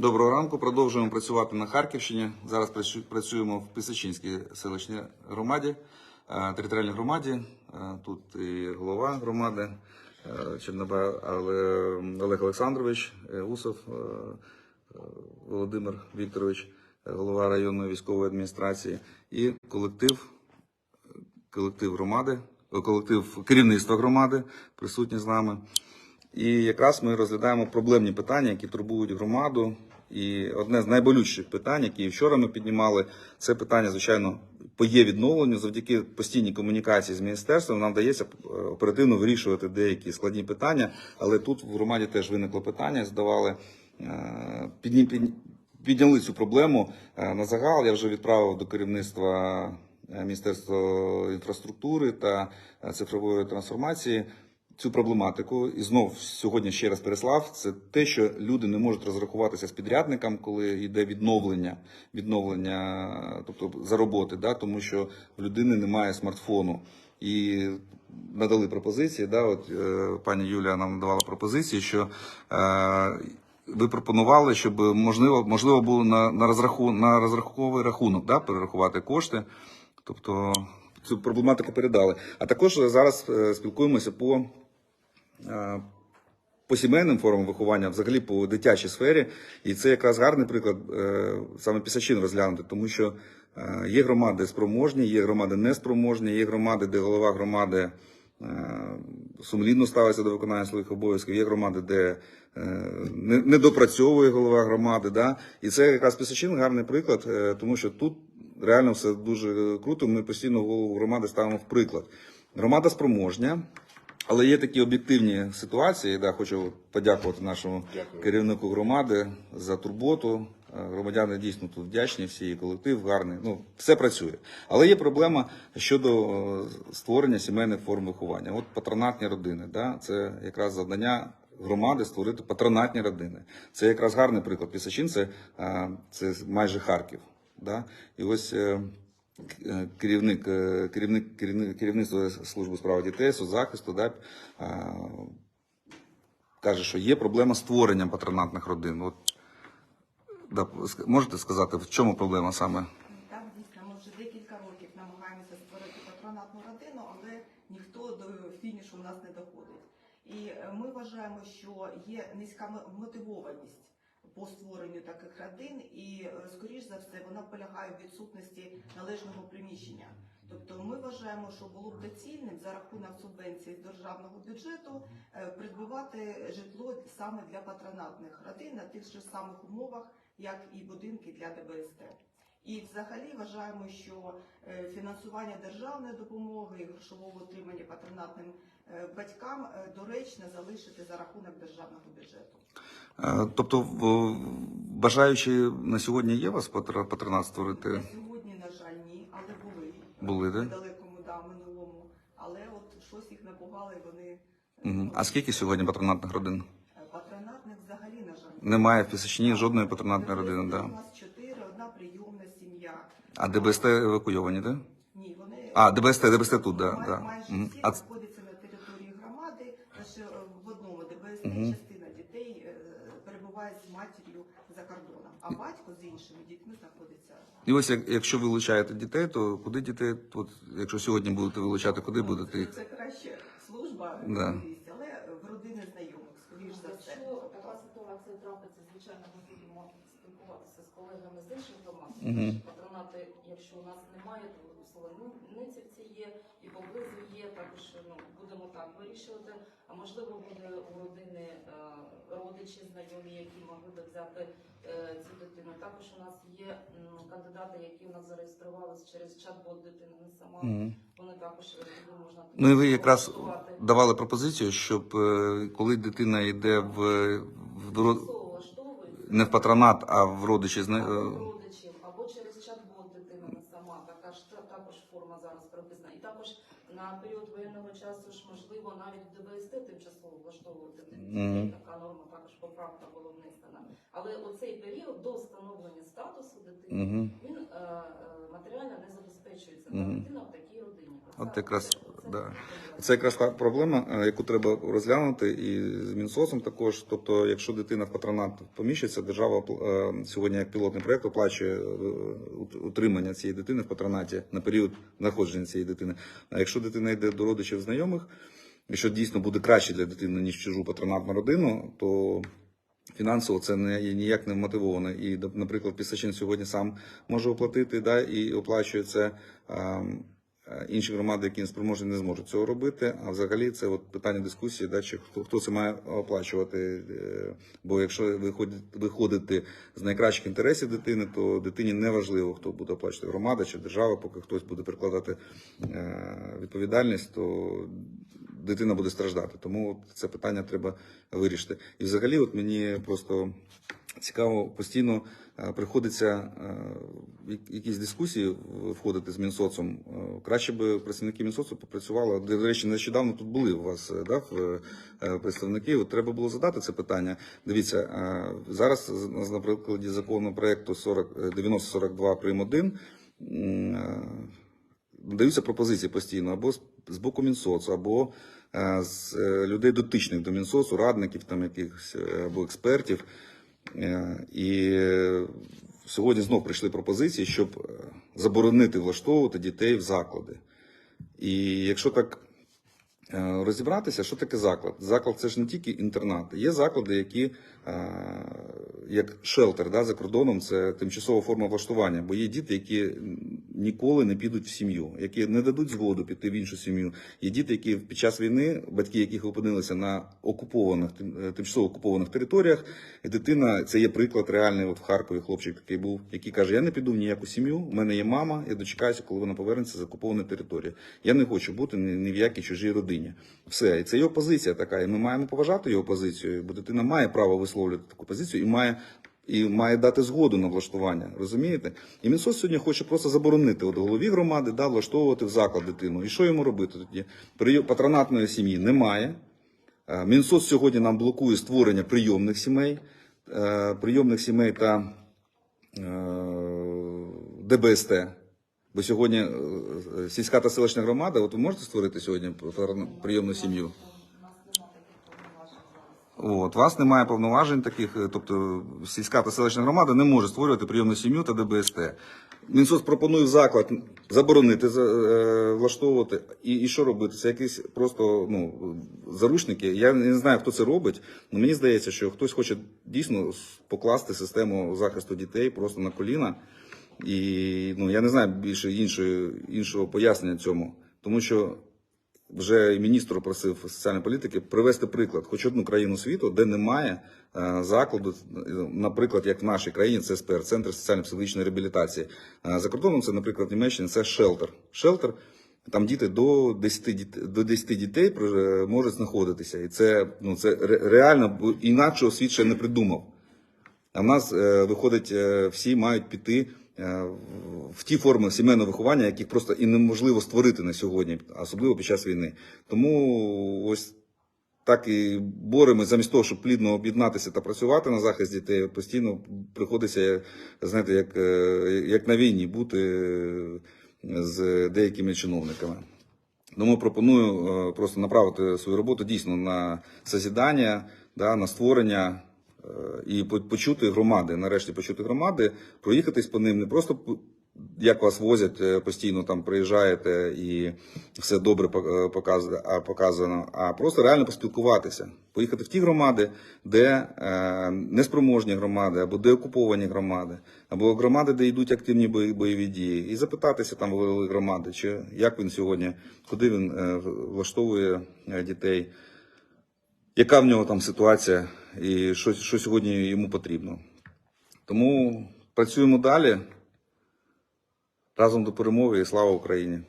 Доброго ранку. Продовжуємо працювати на Харківщині. Зараз працю- працюємо в Писачинській селищній громаді, е, територіальній громаді. Е, Тут і голова громади е, Черноба Олег Олександрович Усов, Володимир Вікторович, голова районної військової адміністрації, і колектив колектив громади, колектив керівництва громади присутні з нами. І якраз ми розглядаємо проблемні питання, які турбують громаду. І одне з найболючіших питань, які вчора ми піднімали, це питання, звичайно, по є відновленню. Завдяки постійній комунікації з міністерством нам вдається е, оперативно вирішувати деякі складні питання. Але тут в громаді теж виникло питання, здавали е, підняли цю проблему е, на загал. Я вже відправив до керівництва Міністерства інфраструктури та цифрової трансформації цю проблематику. І знов сьогодні ще раз переслав. Це те, що люди не можуть розрахуватися з підрядником, коли йде відновлення, відновлення, тобто за роботи, да, тому що в людини немає смартфону. І надали пропозиції. Да, от е, пані Юлія нам надавала пропозиції, що е, ви пропонували, щоб можливо, можливо було на, на, розраху, на розрахунковий рахунок да, перерахувати кошти. Тобто цю проблематику передали. А також зараз е, спілкуємося по, по сімейним формам виховання, взагалі по дитячій сфері. І це якраз гарний приклад е, саме Пісачин розглянути, тому що е, є громади спроможні, є громади неспроможні, є громади, де голова громади е, сумлінно ставиться до виконання своїх обов'язків, є громади, де е, не, допрацьовує голова громади. Да? І це якраз Пісачин гарний приклад, е, тому що тут реально все дуже круто. Ми постійно голову громади ставимо в приклад. Громада спроможня, але є такі об'єктивні ситуації. Да, хочу подякувати нашому керівнику громади за турботу. Е, Громадяни дійсно тут вдячні, всі і колектив гарний. Ну все працює. Але є проблема щодо е, створення сімейних форм виховання. От патронатні родини, да, це якраз завдання. Громади створити патронатні родини. Це якраз гарний приклад. Пісачин це, це майже Харків. Да? І ось е, керівник, е, керівник, керівник керівництво служби справ дітей, соцзахисту, да, е, каже, що є проблема створення патронатних родин. От, да, можете сказати, в чому проблема саме? Так, дійсно, ми вже декілька років намагаємося створити патронатну родину, але ніхто до фінішу у нас не доходить. І е, ми вважаємо, що є низька мотивованість по створенню таких родин, і е, скоріш за все вона полягає в відсутності належного приміщення. Тобто ми вважаємо, що було б доцільним за рахунок субвенції з державного бюджету е, придбувати житло саме для патронатних родин на тих же самих умовах, як і будинки для ДБСТ. І взагалі вважаємо, що е, фінансування державної допомоги і грошового утримання патронатним е, батькам е, доречно залишити за рахунок державного бюджету. Тобто, бажаючі на сьогодні є вас патр- патронат створити? На сьогодні, на жаль, ні, але були Були, да? далекому да, минулому. Але от щось їх напугало, і вони А скільки сьогодні патронатних родин? патронатних взагалі, на жаль, Немає в Пісачині жодної патронатної ДБСТ родини. Да? А ДБСТ евакуйовані, так? Да? Ні, вони А, ДБСТ, ДБСТ тут, да, Май- да. майже Мгм. всі А ц- знаходяться на території громади. Лише е, в одному ДБСТ Мгм. частина дітей е, перебуває з матір'ю за кордоном, а батько з іншими дітьми знаходиться. і ось як, якщо вилучаєте дітей, то куди дітей, от, якщо сьогодні будете вилучати, куди будете Це, їх? це краще служба, Да. можливість, але в родини знайомих, скоріш за все. Якщо така ситуація трапиться, звичайно, ми будемо спілкуватися з колегами з інших громад. Мгм Патронати, якщо у нас немає, то в Солоницівці є і поблизу є. Також ну будемо так вирішувати. А можливо, буде у родини е, родичі, знайомі, які могли би взяти е, цю дитину. Також у нас є кандидати, які у нас зареєструвалися через чат-бот дитина не сама. Вони також е, можна Ну і ви якраз давали пропозицію, щоб коли дитина йде в, в не в патронат, а в родичі зна- Або е, родичів, або через чат-бот дитина не сама. Така ж та- також форма зараз прописана. І також на період воєнного часу ж можливо навіть в ДВСТ тимчасово влаштовувати дітей. Така норма також поправка була внесена. Але оцей період до встановлення статусу дитини він е, е, матеріально не забезпечується. Та дитина в такій родині. От якраз Да. Це якраз та проблема, е, яку треба розглянути, і з Мінсоцом також. Тобто, якщо дитина в патронат поміщиться, держава сьогодні як пілотний проект оплачує ут- утримання цієї дитини в патронаті на період знаходження цієї дитини. А якщо дитина йде до родичів знайомих, якщо дійсно буде краще для дитини ніж чужу патронатну родину, то Фінансово це не є ніяк не вмотивовано. І, наприклад, Пісачин сьогодні сам може оплатити да, і оплачує це. А інші громади, які не спроможні, не зможуть цього робити. А взагалі це от питання дискусії, да, чи хто, хто це має оплачувати. Е, Бо якщо виходити з найкращих інтересів дитини, то дитині не важливо, хто буде оплачувати громада чи держава, поки хтось буде прикладати е, відповідальність, то дитина буде страждати. Тому це питання треба вирішити. І взагалі, от мені просто цікаво постійно е, приходиться е, якісь дискусії входити з Мінсоцом. Е, Краще би працівники Мінсоцу попрацювали. До речі, нещодавно тут були у вас е, да, е, представники. От треба було задати це питання. Дивіться, е, зараз з- з- на прикладі законопроекту 40, е, 9042 прим. 1 е, даються пропозиції постійно або з, боку Мінсоцу, або е, з е, людей дотичних до Мінсоцу, радників там якихось е, або експертів. Е, І сьогодні знов прийшли пропозиції, щоб е, заборонити влаштовувати дітей в заклади. І якщо так е, розібратися, що таке заклад? Заклад це ж не тільки інтернат. Є заклади, які як шелтер да, за кордоном, це тимчасова форма влаштування, бо є діти, які ніколи не підуть в сім'ю, які не дадуть згоду піти в іншу сім'ю. Є діти, які під час війни, батьки яких опинилися на окупованих е, тимчасово окупованих територіях, і дитина, це є приклад реальний. От в Харкові хлопчик такий був, який каже: Я не піду в ніяку сім'ю. У мене є мама, я дочекаюся, коли вона повернеться з окупованої території. Я не хочу бути ні в якій чужій родині. Все, і це його позиція така. І ми маємо поважати його позицію, бо дитина має право висловлювати таку позицію і має. І має дати згоду на влаштування, розумієте? І Мінсоц сьогодні хоче просто заборонити от голові громади да, влаштовувати в заклад дитину. І що йому робити тоді? Прийом- Патронатної сім'ї немає. Е, Мінсоц сьогодні нам блокує створення прийомних сімей, е, прийомних сімей та е, ДБСТ. Бо сьогодні сільська та селищна громада, от ви можете створити сьогодні прийомну сім'ю? У нас немає таких повноважень зараз. От, вас немає повноважень таких, е, тобто сільська та селищна громада не може створювати прийомну сім'ю та ДБСТ. Мінсоц пропонує заклад заборонити за- е, влаштовувати. І, і що робити? Це якісь просто ну, заручники. Я не знаю, хто це робить, але мені здається, що хтось хоче дійсно покласти систему захисту дітей просто на коліна. І ну, я не знаю більше іншої, іншого пояснення цьому. Тому що вже і міністр просив соціальної політики привести приклад, хоч одну країну світу, де немає е, закладу, наприклад, як в нашій країні, це СПР, Центр соціально-психологічної реабілітації. Е, За кордоном це, наприклад, в Німеччині це шелтер. Шелтер, там діти до 10 дітей, до 10 дітей е, можуть знаходитися. І це, ну, це реально, інакшого світ ще не придумав. А в нас виходить, всі мають піти в- в ті форми сімейного виховання, яких просто і неможливо створити на сьогодні, особливо під час війни. Тому ось так і боремось замість того, щоб плідно об'єднатися та працювати на захист дітей, постійно приходиться, знаєте, як, е, як на війні бути е, з деякими чиновниками. Тому пропоную е, просто направити свою роботу дійсно на созідання, да, на створення е, і почути громади, нарешті почути громади, проїхатись по ним, не просто як вас возять е, постійно там приїжджаєте і все добре е, показано, а просто реально поспілкуватися, поїхати в ті громади, де е, неспроможні громади, або де окуповані громади, або громади, де йдуть активні бойові дії, і запитатися там голови громади, чи як він сьогодні, куди він влаштовує дітей, яка в нього там ситуація, і що, що сьогодні йому потрібно. Тому працюємо далі разом до перемоги і слава Україні!